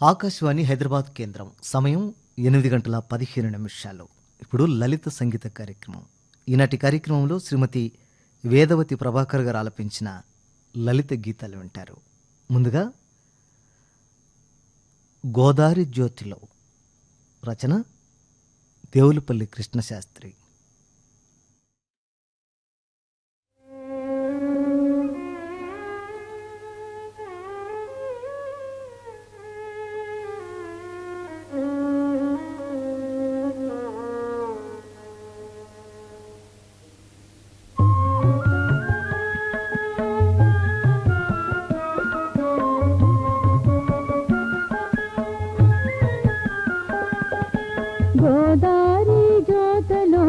ఆకాశవాణి హైదరాబాద్ కేంద్రం. సమయం ఎనిమిది గంటల పదిహేను నిమిషాలు. ఇప్పుడు లలిత సంగీత కార్యక్రమం. ఈనాటి కార్యక్రమంలో శ్రీమతి వేదవతి ప్రభాకర్ గారు ఆలపించిన లలిత గీతాలు వింటారు. ముందుగా గోదావరి జ్యోతిలో రచన దేవులపల్లి కృష్ణశాస్త్రి. గోదారి జ్యోతలో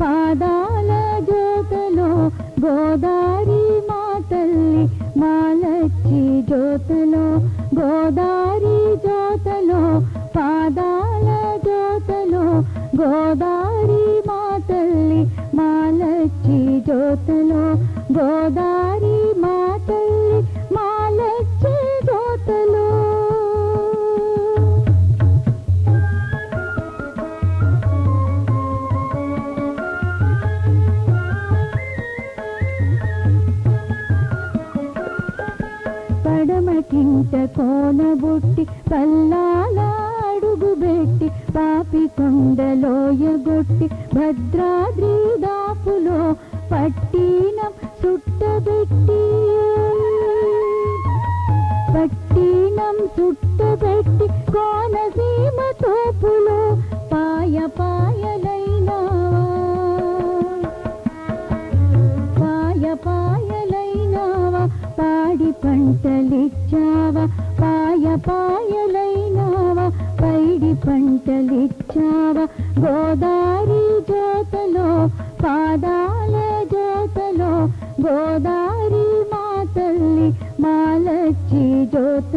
పాదాల జ్యోతలో గోదారి మా తల్లి మాలచ్చి జ్యోతలో గోదారి జ్యోతలో పాదాల జ్యోతలో గోదారి భద్రాద్రి దాపులో పట్టినం చుట్టబెట్టి. పట్టినం సుట్టబెట్టి కోనసీమ తోపులో పాయ పాయలైనావా పాయ పాయలైనావా పాడి పంటలిచ్చావా? పాయ పాయలైనావా పైడి పంటలిచ్చావా? గోదారి జ్యోతలో పాదాల జ్యోతలో గోదారి మా తల్లి మాలచ్చి జ్యోతలో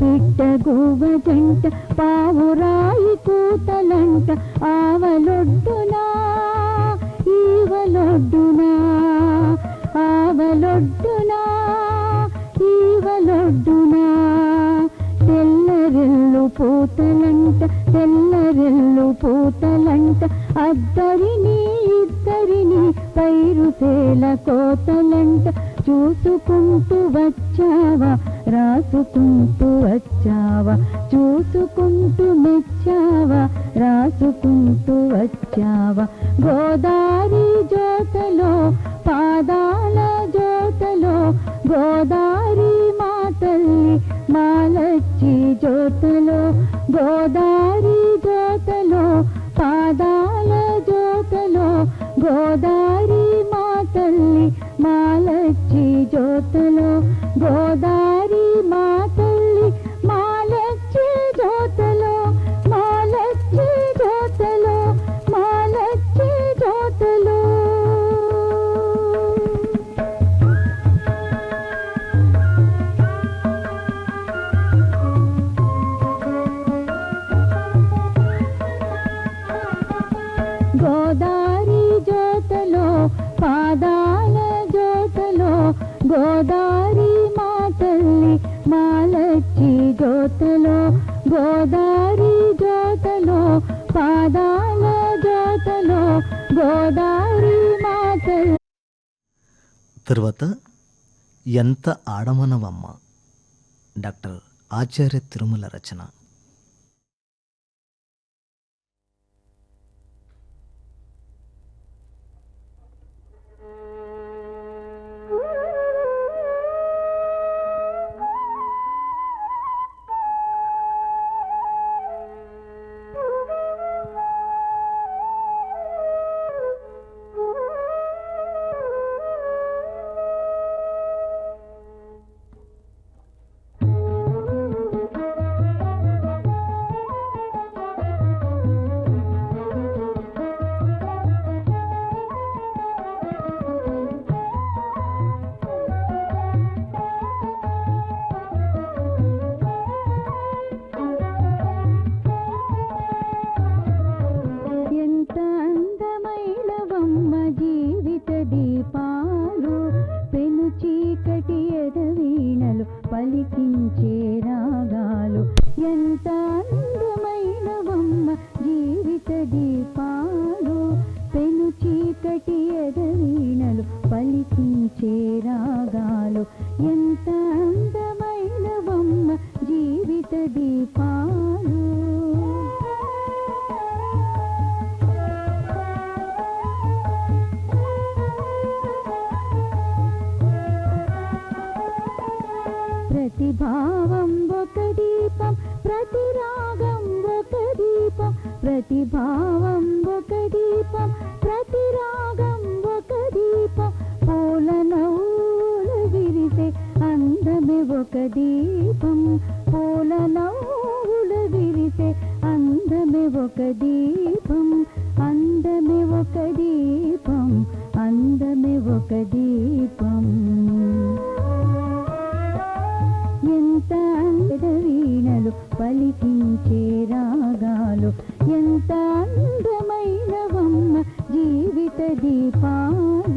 పిట్ట గువ్వ జంట పావురాయి కూతలంట ఆవలొడ్డునా ఈవలొడ్డునా ఆవలొడ్డునా ఈవలొడ్డునా. తెల్లరెల్లు పూతలంట తెల్లరెల్లు పూతలంట అద్దరిని ఇద్దరిని పైరుసేల కోతలంట చూసుకుంటూ వచ్చావా? రాసుకుంటూ వచ్చావా? చూసుకుంటూ మెచ్చావా? రాసుకుంటూ వచ్చావా? గోదారి జ్యోతలో పాదాల జ్యోతలో గోదారి మా తల్లి మాలచ్చి జ్యోతలో గోదారి జ్యోతలో పాదాల జ్యోతలో గోదా పాదాల జ్యోతలో గోదారి మా తల్లి తరువాత ఎంత ఆడమనవమ్మ. డాక్టర్ ఆచార్య తిరుమల రచన. ప్రతిభావం ఒక దీపం ప్రతి రాగం ఒక దీపం ప్రతిభావం ఒక దీపం ప్రతి రాగం ఒక దీపం. పూల నవ్వులు విరిసే అందమే ఒక దీపం. పూల నవ్వులు విరిసే అందమే ఒక దీపం. అందమే ఒక దీపం అందమే ఒక దీపం పలికించే రాగాలు ఎంత అందమైన జీవిత దీపాలు.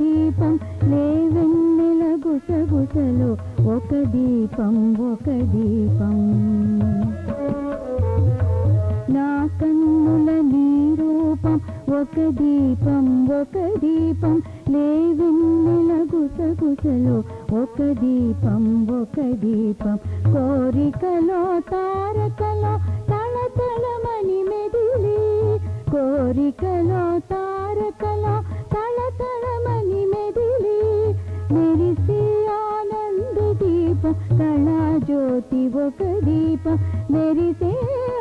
దీపం లేవెన్నెల గుసగుసలో ఒక దీపం ఒక దీపం. నా కన్నుల నీ రూపం ఒక దీపం ఒక దీపం. లేవెన్నెల గుసగుసలో ఒక దీపం ఒక దీపం. కోరికలో తారకలో తళతళమని మెదిలి కోరికలో తారకలో కళా జ్యోతి ఒక దీపం మెరిసే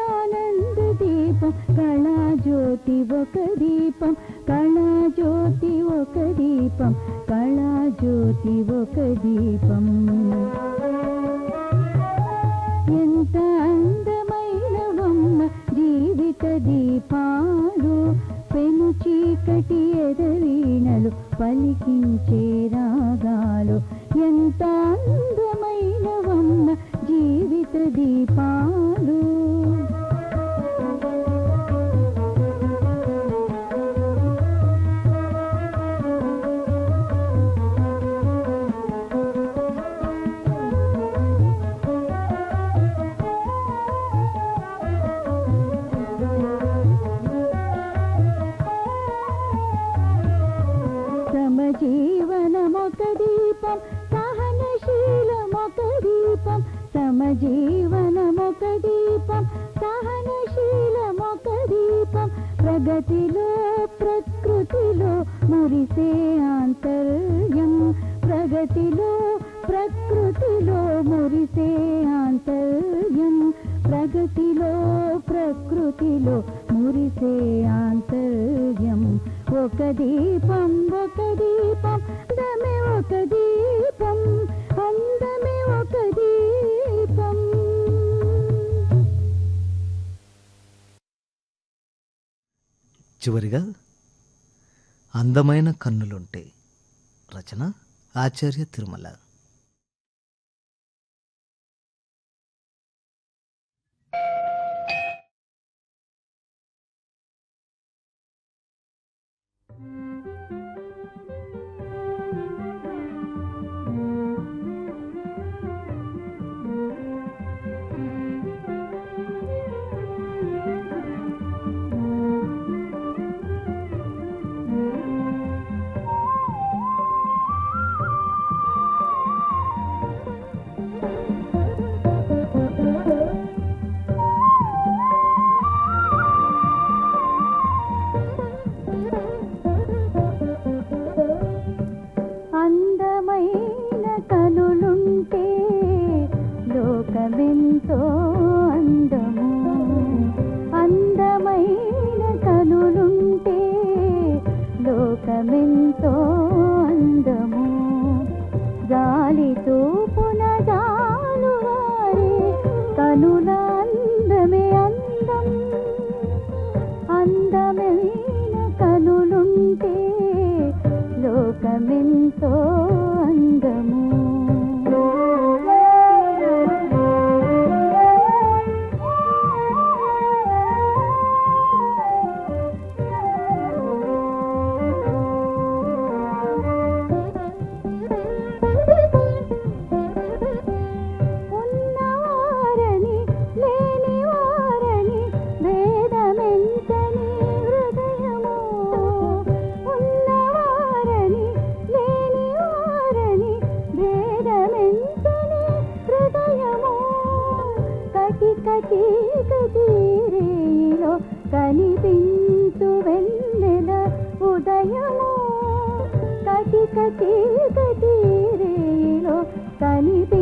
ఆనంద దీపం. కళా జ్యోతి ఒక దీపం కళా జ్యోతి ఒక దీపం. కళా జ్యోతి ఒక దీపం. ఎంత అందమైన బొమ్మ జీవిత దీపాలు. పెను చీకటి ఎదవీణలు పలికించే రాగాలు. ఎంత నీలవమ్మ జీవిత దీపాలు ప్రగతిలో ప్రకృతిలో మురిసే ఆంతర్యం. ప్రగతిలో ప్రకృతిలో మురిసే ఆంతర్యం. ప్రగతిలో ప్రకృతిలో మురిసే ఆంతర్యం. ఒక దీపం ఒక దీపం అందమే ఒక దీపం. అన్న చివరిగా అందమైన కన్నులుంటే రచన ఆచార్య తిరుమల. కటి కటి కనిపించు వెన్నెల ఉదయము. కటి కటి కటీరేలో కనిపి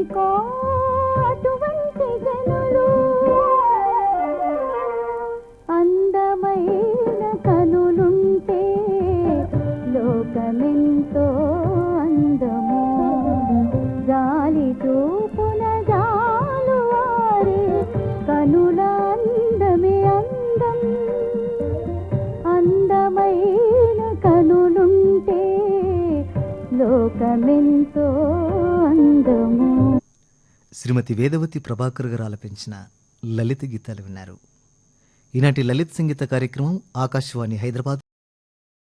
అటువంటి అటువంటి జనులు అందమైన కనులుంటే లోకమెంతో అందము. గాలి చూపున జాలు వారి కనుల అందమే అందం. అందమైన కనులుంటే లోకమెంతో శ్రీమతి వేదవతి ప్రభాకర్ గారు ఆలపించిన లలిత గీతాలు విన్నారు. ఈనాటి లలిత్ సంగీత కార్యక్రమం ఆకాశవాణి హైదరాబాద్